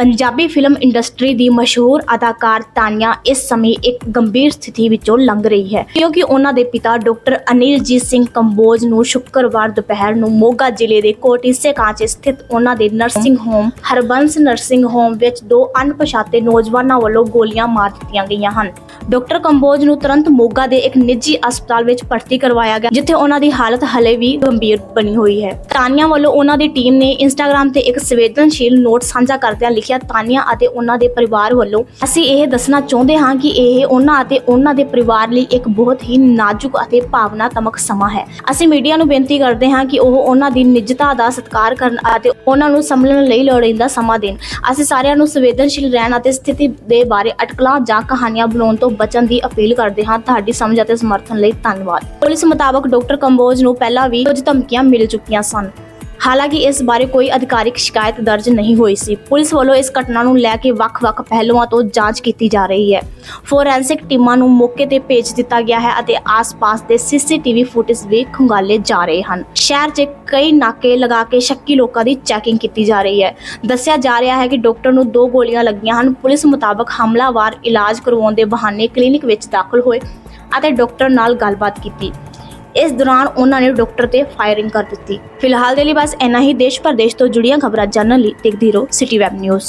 Punjabi film industry ਦੀ ਮਸ਼ਹੂਰ ਅਦਾਕਾਰ ਤਾਨੀਆ ਇਸ ਸਮੇਂ ਇੱਕ ਗੰਭੀਰ ਸਥਿਤੀ ਵਿੱਚੋਂ ਲੰਘ ਰਹੀ ਹੈ, ਕਿਉਂਕਿ ਉਹਨਾਂ ਦੇ ਪਿਤਾ ਡਾਕਟਰ ਅਨਿਲਜੀਤ ਸਿੰਘ ਕੰਬੋਜ ਨੂੰ ਸ਼ੁੱਕਰਵਾਰ ਦੁਪਹਿਰ ਨੂੰ ਮੋਗਾ ਜ਼ਿਲ੍ਹੇ ਦੇ ਕੋਟਿਸੇ ਕਾਂਚ ਸਥਿਤ ਉਹਨਾਂ ਦੇ nursing home, Harbans nursing home ਵਿੱਚ ਦੋ ਅਣਪਛਾਤੇ ਨੌਜਵਾਨਾਂ ਵੱਲੋਂ ਗੋਲੀਆਂ ਮਾਰ ਦਿੱਤੀਆਂ ਗਈਆਂ ਹਨ। ਡਾਕਟਰ ਕੰਬੋਜ ਨੂੰ ਤੁਰੰਤ ਮੋਗਾ ਦੇ ਇੱਕ ਨਿੱਜੀ ਹਸਪਤਾਲ ਵਿੱਚ ਭਰਤੀ ਕਰਵਾਇਆ ਗਿਆ, ਜਿੱਥੇ ਉਹਨਾਂ ਦੀ ਹਾਲਤ ਹਲੇ ਵੀ ਗੰਭੀਰ ਬਣੀ ਹੋਈ ਹੈ। ਤਾਨੀਆ ਵੱਲੋਂ ਉਹਨਾਂ ਦੀ ਟੀਮ ਨੇ ਇੰਸਟਾਗ੍ਰam ਤੇ ਇੱਕ ਸੰਵੇਦਨਸ਼ੀਲ ਨੋਟ ਸਾਂਝਾ ਕਰਦਿਆਂ ਲਿਖਿਆ ਤਾਨੀਆ ਅਤੇ ਉਹਨਾਂ ਦੇ ਪਰਿਵਾਰ ਵੱਲੋਂ। ਅਸੀਂ ਇਹ ਦੱਸਣਾ ਚਾਹੁੰਦੇ ਹਾਂ ਕਿ ਇਹ ਉਹਨਾਂ ਅਤੇ ਉਹਨਾਂ ਦੇ ਪਰਿਵਾਰ ਲਈ ਇੱਕ ਬਹੁਤ ਹੀ ਨਾਜ਼ੁਕ ਅਤੇ ਭਾਵਨਾਤਮਕ ਸਮਾਂ ਹੈ। ਅਸੀਂ ਮੀਡੀਆ ਨੂੰ ਬੇਨਤੀ ਕਰਦੇ ਹਾਂ ਕਿ ਉਹ ਉਹਨਾਂ ਦੀ ਨਿੱਜਤਾ ਦਾ ਸਤਿਕਾਰ ਕਰਨ ਅਤੇ ਉਹਨਾਂ ਨੂੰ ਸੰਭਲਣ ਲਈ ਲੋੜੀਂਦਾ ਸਮਾਂ ਦੇਣ। ਅਸੀਂ ਸਾਰਿਆਂ ਨੂੰ ਸੰਵੇਦਨਸ਼ੀਲ ਰਹਿਣ ਅਤੇ ਸਥਿਤੀ ਦੇ ਬਾਰੇ ਅਟਕਲਾਂ ਜਾਂ ਕਹਾਣੀਆਂ ਬਣਾਉਣ ਤੋਂ ਬਚਣ ਦੀ ਅਪੀਲ ਕਰਦੇ ਹਾਂ। ਤੁਹਾਡੀ ਸਮਝ ਅਤੇ ਸਮਰਥਨ ਲਈ ਧੰਨਵਾਦ। ਪੁਲਿਸ ਮੁਤਾਬਕ ਡਾਕਟਰ ਕੰਬੋਜ ਨੂੰ ਪਹਿਲਾਂ ਵੀ ਕੁਝ ਧਮਕੀਆਂ ਮਿਲ ਚੁੱਕੀਆਂ ਸਨ। ਹਾਲਾਂਕਿ ਇਸ ਬਾਰੇ ਕੋਈ ਅਧਿਕਾਰਿਕ ਸ਼ਿਕਾਇਤ ਦਰਜ ਨਹੀਂ ਹੋਈ ਸੀ। ਪੁਲਿਸ ਵੱਲੋਂ ਇਸ ਘਟਨਾ ਨੂੰ ਲੈ ਕੇ ਵੱਖ-ਵੱਖ ਪਹਿਲੂਆਂ ਤੋਂ ਜਾਂਚ ਕੀਤੀ ਜਾ ਰਹੀ ਹੈ। ਫੋਰੈਂਸਿਕ ਟੀਮਾਂ ਨੂੰ ਮੌਕੇ ਤੇ ਭੇਜ ਦਿੱਤਾ ਗਿਆ ਹੈ ਅਤੇ ਆਸ-ਪਾਸ ਦੇ ਸੀਸੀਟੀਵੀ ਫੁਟੇਜ ਵੀ ਖੰਗਾਲੇ ਜਾ ਰਹੇ ਹਨ। ਸ਼ਹਿਰ 'ਚ ਕਈ ਨਾਕੇ ਲਗਾ ਕੇ ਸ਼ੱਕੀ ਲੋਕਾਂ ਦੀ ਚੈਕਿੰਗ ਕੀਤੀ ਜਾ ਰਹੀ ਹੈ। ਦੱਸਿਆ ਜਾ ਰਿਹਾ ਹੈ ਕਿ ਡਾਕਟਰ ਨੂੰ ਦੋ ਗੋਲੀਆਂ ਲੱਗੀਆਂ ਹਨ। ਪੁਲਿਸ ਮੁਤਾਬਕ ਹਮਲਾਵਰ ਇਲਾਜ ਕਰਵਾਉਣ ਦੇ ਬਹਾਨੇ ਕਲੀਨਿਕ ਵਿੱਚ ਦਾਖਲ ਹੋਏ ਅਤੇ ਡਾਕਟਰ ਨਾਲ ਗੱਲਬਾਤ ਕੀਤੀ। ਇਸ ਦੌਰਾਨ ਉਹਨਾਂ ਨੇ ਡਾਕਟਰ ਤੇ ਫਾਇਰਿੰਗ ਕਰ ਦਿੱਤੀ। ਫਿਲਹਾਲ ਦੇ ਲਈ ਬਸ ਇੰਨਾ ਹੀ। ਦੇਸ਼ ਪ੍ਰਦੇਸ਼ ਤੋਂ ਜੁੜੀਆਂ ਖਬਰਾਂ ਜਾਣਨ ਲਈ ਦੇਖਦੇ ਰਹੋ ਸਿਟੀ ਵੈਬ ਨਿਊਜ਼।